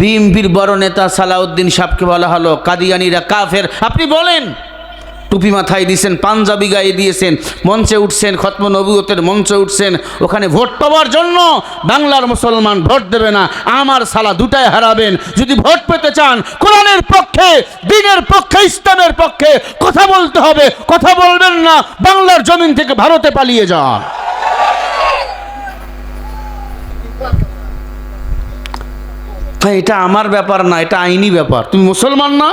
বিএনপির বড় নেতা সালাউদ্দিন সাহকে বলা হলো, কাদিয়ানিরা কাফের। আপনি বলেন, টুপি মাথায় দিয়েছেন, পাঞ্জাবি গায়ে দিয়েছেন, মঞ্চে উঠছেন, খতম নবুয়তের মঞ্চে উঠছেন, ওখানে ভোট পাওয়ার জন্য বাংলার মুসলমান ভোট দেবে না, আমার সালা দুটাই হারাবেন। যদি ভোট পেতে চান, কোরআনের পক্ষে, দিনের পক্ষে, ইসলামের পক্ষে কথা বলতে হবে, কথা বলবেন না, বাংলার জমিন থেকে ভারতে পালিয়ে যান। ভাই এটা আমার ব্যাপার না, এটা আইনি ব্যাপার। তুমি মুসলমান না?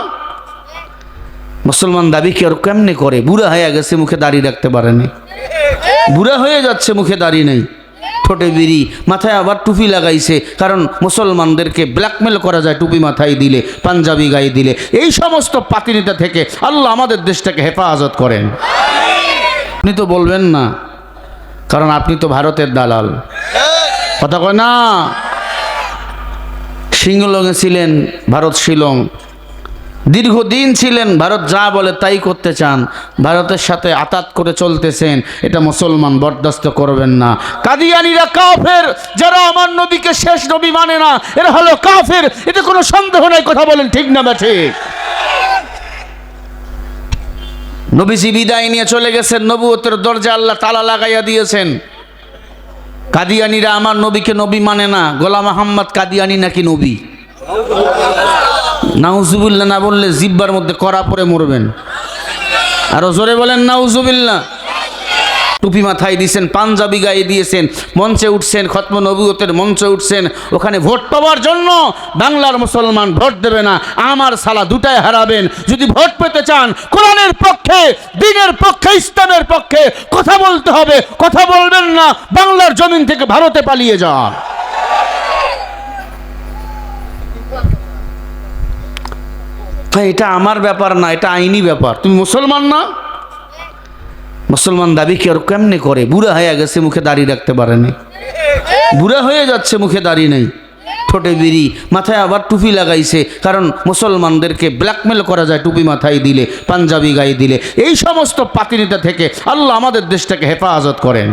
মুসলমান দাবি কি আর কেমনে করে? বুড়া হয়ে গেছে, মুখে দাড়ি রাখতে পারেনি বুড়া হয়ে যাচ্ছে, মুখে দাড়ি নেই। ঠোঁটে বিড়ি, মাথায় আবার টুপি লাগাইছে। কারণ মুসলমানদেরকে ব্ল্যাকমেল করা যায় টুপি মাথায় দিলে, পাঞ্জাবি গায়ে দিলে। এই সমস্ত পাতিনিতা থেকে আল্লাহ আমাদের দেশটাকে হেফাজত করেন। আপনি তো বলবেন না, কারণ আপনি তো ভারতের দালাল। কথা কয় না? সিংলংয়ে ছিলেন ভারত শিলং। দীর্ঘদিন ছিলেন, ভারত যা বলে তাই করতে চান। ভারতের সাথে আতাত করে চলতেছেন, এটা মুসলমান বরদাস্ত করবেন না। কাদিয়ানিরা কাফের, যারা আমার নবীকে শেষ নবী মানে না, এরা হলো কাফের। এটা কোনো সন্দেহ নাই, কথা বলেন ঠিক না বা ঠিক? নবীজি বিদায় নিয়ে চলে গেছেন, নবুয়তের দরজা আল্লাহ তালা লাগাইয়া দিয়েছেন। কাদিয়ানিরা আমার নবীকে নবী মানে না। গোলাম আহম্মদ কাদিয়ানি নাকি নবী? নাউজুবিল্লা না বললে জিব্বার মধ্যে করা পরে মরবেন। আরও জোরে বলেন নাউজুবিল্লা টুপি মাথায় দিয়েছেন, পাঞ্জাবি গায়ে দিয়েছেন, মঞ্চে উঠছেন, খতম নবুয়তের মঞ্চে উঠছেন। ওখানে ভোট পাওয়ার জন্য বাংলার মুসলমান ভোট দেবে না, আমার সালা দুটাই হারাবেন। যদি ভোট পেতে চান, কোরআনের পক্ষে, দিনের পক্ষে, ইসলামের পক্ষে কথা বলতে হবে, কথা বলবেন না, বাংলার জমিন থেকে ভারতে পালিয়ে যান। এটা আমার ব্যাপার না, এটা আইনি ব্যাপার। তুমি মুসলমান না? মুসলমান দাবি কি আর কেমনে করে? বুড়া হয়ে গেছে, মুখে দাড়ি রাখতে পারে পারেনি বুড়া হয়ে যাচ্ছে, মুখে দাড়ি নেই। ঠোঁটে বিড়ি, মাথায় আবার টুপি লাগাইছে, কারণ মুসলমানদেরকে ব্ল্যাকমেল করা যায় টুপি মাথায় দিলে, পাঞ্জাবি গায়ে দিলে। এই সমস্ত পাতিনিতা থেকে আল্লাহ আমাদের দেশটাকে হেফাজত করেন।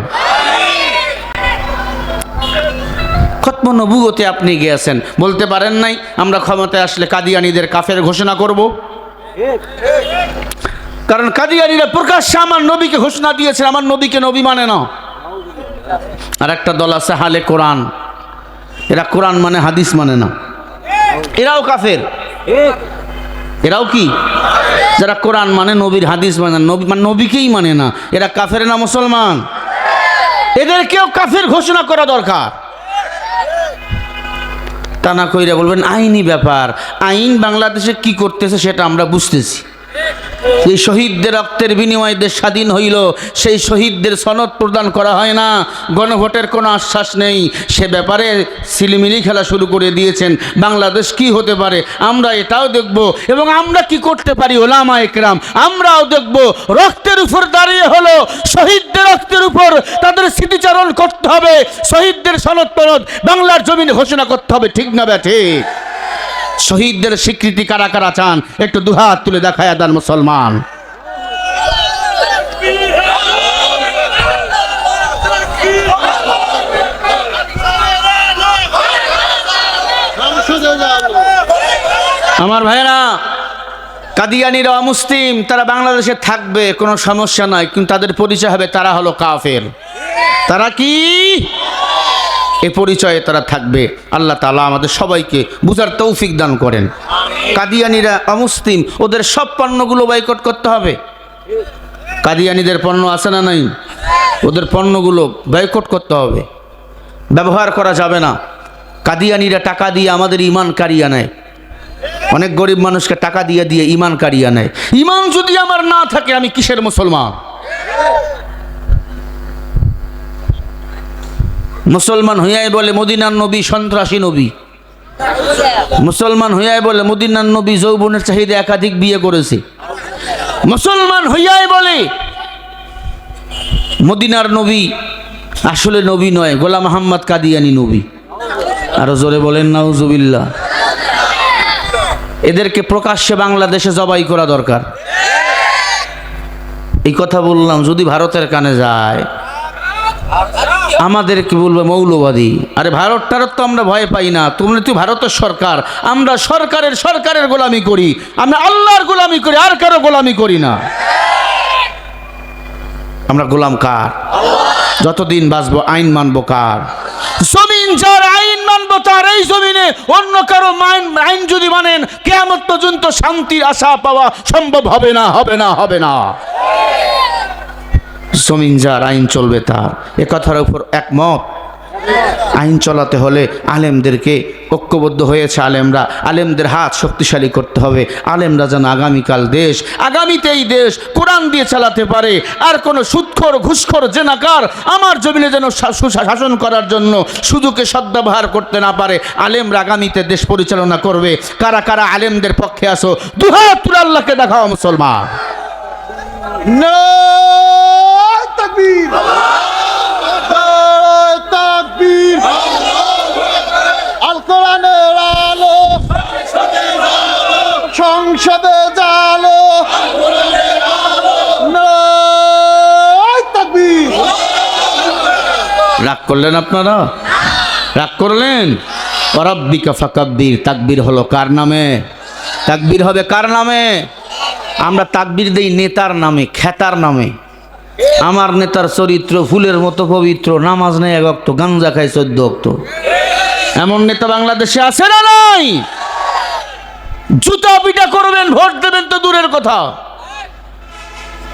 খতম নবুগতে আপনি গিয়েছেন। বলতে পারেন নাই, আমরা ক্ষমতায় আসলে কাদিয়ানিদের কাফের ঘোষণা করব? কারণ কাদিয়ানিরা প্রকাশ্যে আমার নবীকে ঘোষণা দিয়েছে আমার নবীকে নবী মানে না। আর একটা দল আছে হালে কোরআন। এরা কোরআন মানে হাদিস মানে না। এরাও কাফের। এরাও কি? যারা কোরআন মানে নবীর হাদিস মানে না, নবী মানে নবীকেই মানে না। এরা কাফের না মুসলমান? এদেরকেও কাফের ঘোষণা করা দরকার। তা না কইরা বলবেন আইনি ব্যাপার। আইন বাংলাদেশে কি করতেছে সেটা আমরা বুঝতেছি। এই শহীদদের রক্তের বিনিময়ে দেশ স্বাধীন হইল, সেই শহীদদের সনদ প্রদান করা হয় না। গণভোটের কোনো আশ্বাস নেই। সে ব্যাপারে সিলিমিলি খেলা শুরু করে দিয়েছেন। বাংলাদেশ কি হতে পারে? আমরা এটাও দেখব। এবং আমরা কি করতে পারি ওলামা একরাম? আমরাও দেখব। রক্তের উপর দাঁড়িয়ে হলো, শহীদদের রক্তের উপর তাদের স্মৃতিচারণ করতে হবে। শহীদদের সনদ প্রনদ বাংলার জমিনে ঘোষণা করতে হবে। ঠিক না ব্যা ঠিক শহীদদের স্বীকৃতি কারা কারা চান? একটু দুহাত তুলে দেখায় দেন মুসলমান। আমার ভাইরা কাদিয়ানিরা অমুসলিম, তারা বাংলাদেশে থাকবে, কোনো সমস্যা নাই, কিন্তু তাদের পরিচয় হবে তারা হলো কাফের। তারা কি? এ পরিচয়ে তারা থাকবে। আল্লাহ তালা আমাদের সবাইকে বুঝার তৌফিক দান করেন। কাদিয়ানিরা অমুসলিম ওদের সব পণ্যগুলো বয়কট করতে হবে। কাদিয়ানিদের পণ্য আছে না নাই? ওদের পণ্যগুলো বয়কট করতে হবে। ব্যবহার করা যাবে না। কাদিয়ানিরা টাকা দিয়ে আমাদের ইমান কারিয়া নেয় অনেক গরিব মানুষকে টাকা দিয়ে দিয়ে ইমান কারিয়া নেয় ইমান যদি আমার না থাকে আমি কিসের মুসলমান? মুসলমান হইয়াই বলে মদিনার নবী সন্ত্রাসী নবী। মুসলমান হইয়াই বলে মদিনার নবী যৌবনের চাহিদা একাধিক বিয়ে করেছে। মুসলমান হইয়াই বলে মদিনার নবী আসলে নবী নয়, গোলাম মোহাম্মদ কাদিয়ানি নবী। আরও জোরে বলেন, নাউজুবিল্লাহ। এদেরকে প্রকাশ্যে বাংলাদেশে জবাই করা দরকার। এই কথা বললাম, যদি ভারতের কানে যায় আমাদের কি বলবে মৌলবাদী। আরে ভারত টারত তো আমরা ভয় পাই না। তোমরা তুই ভারতের সরকার। আমরা সরকারের সরকারের গোলামি করি। আমরা আল্লাহর গোলামি করি, আর কারও গোলামি করি না। আমরা গোলাম কার? যতদিন বাঁচবো, আইন মানবো কার? জমিন যার আইন মানবো, তার এই জমিনে অন্য কারও মাইন আইন যদি মানেন কেমন পর্যন্ত শান্তির আশা পাওয়া সম্ভব হবে না হবে না হবে না। জমিন যার, আইন চলবে তার। এ কথার উপর একমত। আইন চলাতে হলে আলেমদেরকে ঐক্যবদ্ধ হয়েছে আলেমরা। আলেমদের হাত শক্তিশালী করতে হবে। আলেমরা যেন আগামীকাল দেশ আগামীতে এই দেশ কোরআন দিয়ে চালাতে পারে। আর কোনো সুৎখর, ঘুষখর, জেনাকার আমার জমিনে যেন শাসন করার জন্য সুযোগে সদ্ব্যবহার করতে না পারে, আলেমরা আগামীতে দেশ পরিচালনা করবে। কারা কারা আলেমদের পক্ষে আসো দুহাত আল্লাহকে দেখাও মুসলমান। তাকবীর। সংসদে জালো। রাগ করলেন আপনারা? রাগ করলেন? অরব্বিকা ফাকাব্বির, তাকবীর হলো কার নামে? তাকবির হবে কার নামে? আমরা তাকবির দেই নেতার নামে, খেতার নামে। আমার নেতার চরিত্র ফুলের মতো পবিত্র, নামাজ নেই এক গাঞ্জা খায় চোদ্দ অক্ত। এমন নেতা বাংলাদেশে আছে না নাই? জুতা পিটা করবেন, ভোট দেবেন তো দূরের কথা।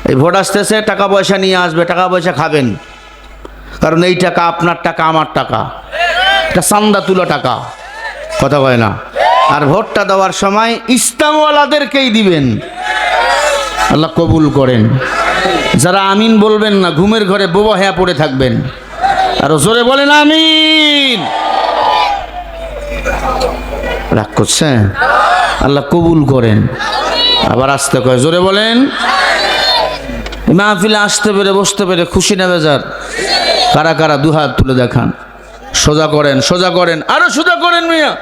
এই ভোট আসতেছে, টাকা পয়সা নিয়ে আসবে, টাকা পয়সা খাবেন। কারণ এই টাকা আপনার টাকা, আমার টাকা। এটা চান্দা তুলো টাকা। কথা কয় না? আর ভোটটা দেওয়ার সময় ইসলামওয়ালাদেরকেই দিবেন। আল্লাহ কবুল করেন। যারা আমিন বলবেন না, ঘুমের ঘরে বোবা হ্যাঁ পড়ে থাকবেন। আর জোরে বলেন আমিন। রাগ করছেন? আল্লাহ কবুল করেন। আবার আসতে কয়, জোরে বলেন। মাহফিলে আসতে পেরে, বসতে পেরে খুশি নেবে যার কারা কারা দুহাত তুলে দেখান। সোজা করেন সোজা করেন। আরও সোজা করেন মিয়া।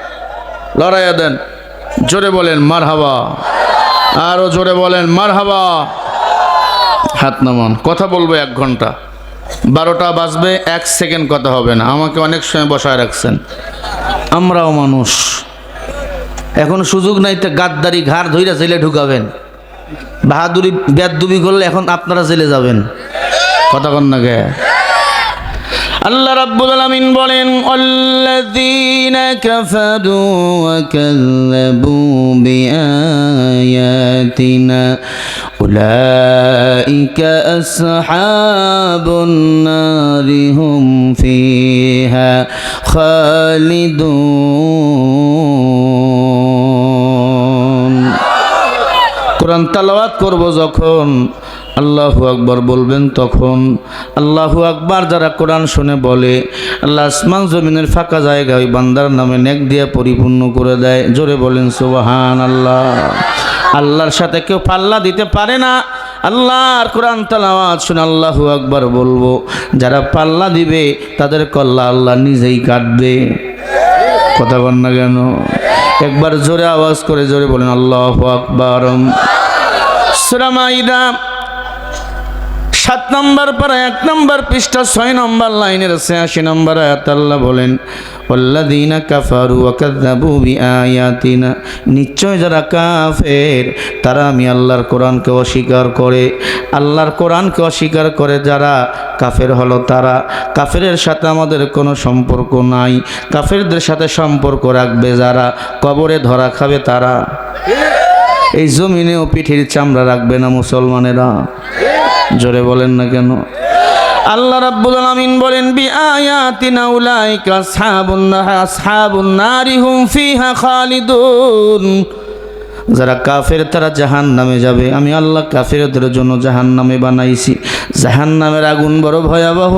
লড়াইয়া দেন। জোরে বলেন মার হাবা আরও জোরে বলেন মার হাবা হাত নামান, কথা বলব এক ঘণ্টা। বারোটা বাজবে, এক সেকেন্ড কথা হবে না। আমাকে অনেক সময় বসায় রাখছেন। আমরাও মানুষ। এখন সুযোগ নাই তো গাদ্দারি ঘাড় ধইরা জেলে ঢুকাবেন। বাহাদুরি বেদুবি করলে এখন আপনারা জেলে যাবেন। কথা কন না গে আল্লাহ রাব্বুল আলামিন বলেন, আল্লাযীনা কাফারু ওয়া কাযযাবু বিআয়াতিনা, উলাইকা আসহাবুন নারি হুম ফিহা খালিদুন। কোরআন তালাওয়াত করব যখন আল্লাহু আকবার বলবেন তখন আল্লাহু আকবার যারা কোরআন শুনে বলে, আল্লাহ আসমান জমিনের ফাঁকা জায়গা ওই বান্দার নামে নেক দিয়ে পরিপূর্ণ করে দেয়। জোরে বলেন সুবাহান আল্লাহ আল্লাহর সাথে কেউ পাল্লা দিতে পারে না। আল্লাহর কোরআন তালাওয়াত শুনে আল্লাহু আকবার বলব, যারা পাল্লা দিবে, তাদের কল্লা আল্লাহ নিজেই কাটবে। কথা বল না কেন? একবার জোরে আওয়াজ করে জোরে বলেন, আল্লাহ আকবর। সুরামাইদা সাত নম্বর পর এক নম্বর পৃষ্ঠা, ছয় নম্বর লাইনের ছিয়াশি নম্বর আয়াত আল্লাহ বলেন ওল্লাদিনা কাফারু ওয়াকাযাবু বিআয়াতিনা। নিশ্চয় যারা কাফের, তারা আমি আল্লাহর কোরআনকে অস্বীকার করে, আল্লাহর কোরআনকে অস্বীকার করে যারা কাফের হলো তারা। কাফেরের সাথে আমাদের কোনো সম্পর্ক নাই, কাফেরদের সাথে সম্পর্ক রাখবে যারা, কবরে ধরা খাবে তারা। এই জমিনেও পিঠির চামড়া রাখবে না মুসলমানেরা। জোরে বলেন না কেন? আল্লাহ রাব্বুল আলামিন বলেন, বি আয়াতিনা উলাইকা আসহাবুন নাহা আসহাবুন নারি হুম ফিহা খালিদুন। যারা কাফের, তারা জাহান নামে যাবে। আমি আল্লাহ কাফেরদের জন্য জাহান নামে বানাইছি। জাহান নামের আগুন বড় ভয়াবহ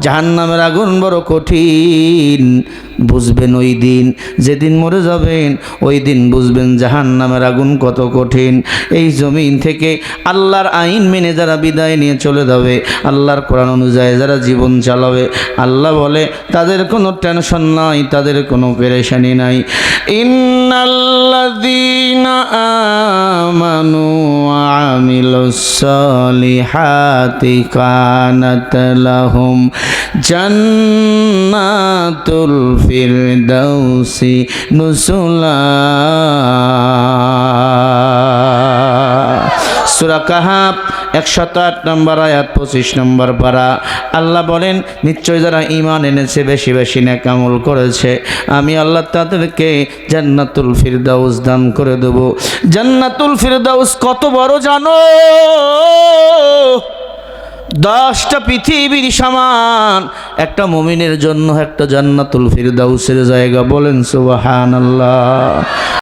জাহান নামের আগুন বড় কঠিন। বুঝবেন ওই দিন, যেদিন মরে যাবেন, ওই দিন বুঝবেন জাহান নামের আগুন কত কঠিন। এই জমিন থেকে আল্লাহর আইন মেনে যারা বিদায় নিয়ে চলে যাবে, আল্লাহর কোরআন অনুযায়ী যারা জীবন চালাবে, আল্লাহ বলে, তাদের কোনো টেনশন নাই, তাদের কোনো পেরেশানি নাই। الذين آمنوا وعملوا الصالحات كانت لهم جنات الفردوس نزلا سورة كهف একশত আট নম্বর আয়াত, পঁচিশ নম্বর পারা। আল্লাহ বলেন, নিশ্চয় যারা ইমান এনেছে, বেশি বেশি নেকামল করেছে। আমি আল্লাহ তাদেরকে জান্নাতুল ফিরদাউস দান করে দেব। জান্নাতুল ফিরদাউস কত বড় জানো? দশটা পৃথিবীর সমান। একটা মুমিনের জন্য একটা জান্নাতুল ফিরদাউসের জায়গা। বলেন সুবাহান আল্লাহ